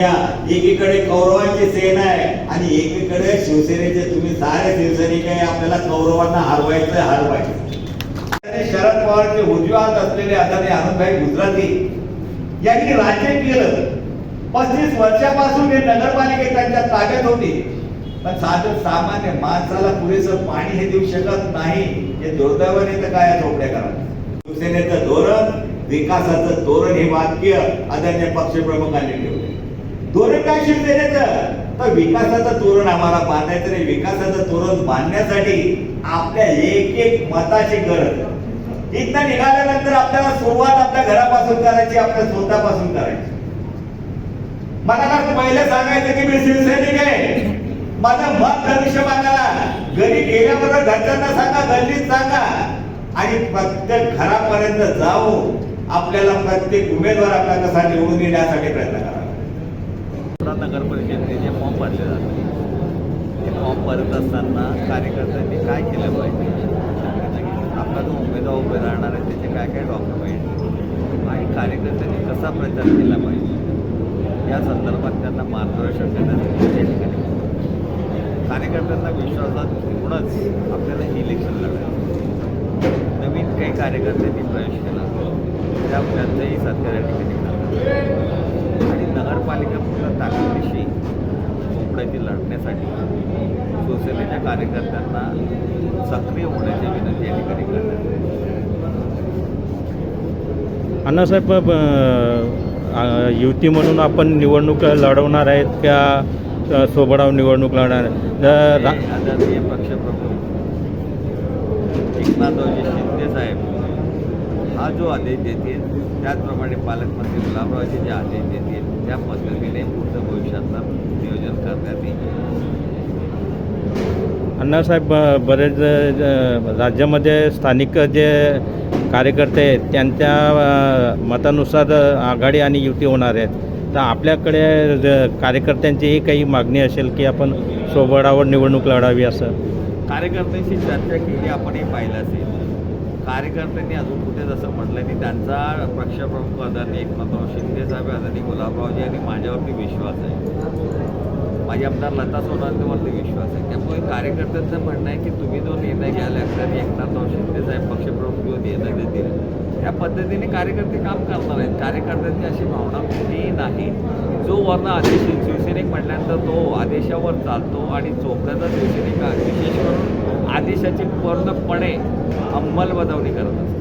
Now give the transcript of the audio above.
या, एकीकडे कौरवांची सेना आहे आणि एकीकडे शिवसेनेचे तुम्ही सारे शिवसैनिक आहे आपल्याला कौरवांना हरवायचं हरवायचं शरद पवारचे उजव्या हात असलेले आदरणीय आनंदभाई गुजराती यांनी राज्य केलं. पस्तीस वर्षापासून हे नगरपालिका त्यांच्या ताब्यात होती. पण साधं सामान्य माणसाला पुरेसं पाणी हे देऊ शकत नाही हे दुर्दैवाने तर काय झोपड्या करा शिवसेनेचं धोरण विकासाचं धोरण हे वाक्य आदरणीय पक्षप्रमुखांनी ठेवलं. धोरण काय शिवसेनेचं तर विकासाचं तोरण आम्हाला बांधायचं नाही. विकासाचं तोरण बांधण्यासाठी आपल्या एक एक मताची गरज. इथं निघाल्यानंतर आपल्याला सुरुवात आपल्या घरापासून करायची आपल्या स्वतःपासून करायची. मला ना पहिलं सांगायचं की मी शिवसैनिक आहे. माझं मत धनुष्यबाणाला घरी गेल्याबरोबर घरच्यांना सांगा गल्लीत सांगा. आणि प्रत्येक घरापर्यंत जाऊ आपल्याला प्रत्येक उमेदवार आपल्या कसा निवडून येण्यासाठी प्रयत्न करा. नगर परिषदेचे जे फॉर्म भरले जातात ते फॉर्म भरत असताना कार्यकर्त्यांनी काय केलं पाहिजे? आपला जो उमेदवार उभे राहणार आहे त्याचे काय काय डॉक्युमेंट आणि कार्यकर्त्यांनी कसा प्रचार केला पाहिजे? या संदर्भात त्यांना मार्गदर्शन देण्यासाठी कार्यकर्त्यांना विश्वासात घेऊनच आपल्याला हे इलेक्शन लढायचं नवीन काही कार्यकर्त्यांनी प्रवेश केला त्या त्यांचंही सध्या या ठिकाणी नगरपालिका पूर्ण ताकदीशी चोपड्याची लढण्यासाठी शिवसेनेच्या कार्यकर्त्यांना सक्रिय होण्याची विनंती या ठिकाणी करण्यात. अण्णासाहेब युती म्हणून आपण निवडणूक लढवणार आहेत का अ, सोबडाव निवडणूक लढणार रा- आदरणीय पक्षप्रमुख एकनाथरावजी शिंदे साहेब हा जो आदेश देतील त्याचप्रमाणे पालकमंत्री गुलाबरावजी जे आदेश देतील त्या पद्धतीने पुढचं भविष्यातलं नियोजन करण्यात येईल. अण्णासाहेब ब- बरेच राज्यामध्ये स्थानिक जे कार्यकर्ते आहेत त्यांच्या मतानुसार आघाडी आणि युती होणार आहेत. तर आपल्याकडे ज- कार्यकर्त्यांची ही काही मागणी असेल की आपण सोबडावर निवडणूक लढावी असं? कार्यकर्त्यांशी चर्चा केली आपण हे पाहिलं असेल. कार्यकर्त्यांनी अजून कुठे जसं म्हटलं की त्यांचा पक्षप्रमुख आदरणीय एकनाथराव शिंदे साहेब आदरणीय गुलाबरावजी आणि माझ्यावरती विश्वास आहे. माझी आमदार लता सोनावरती विश्वास आहे. त्यामुळे कार्यकर्त्यांचं म्हणणं आहे की तुम्ही जो निर्णय घ्याल अगदी एकनाथराव शिंदे साहेब पक्षप्रमुख जो येणं देतील त्या पद्धतीने कार्यकर्ते काम करणार आहेत. कार्यकर्त्यांची अशी भावना कुठेही नाही. जो वर्ण आदेश शिवसैनिक म्हटल्यानंतर तो आदेशावर चालतो आणि चोपड्याचा शिवसैनिक विशेष करून आदेशाची पूर्णपणे अंमलबजावणी करत असतो.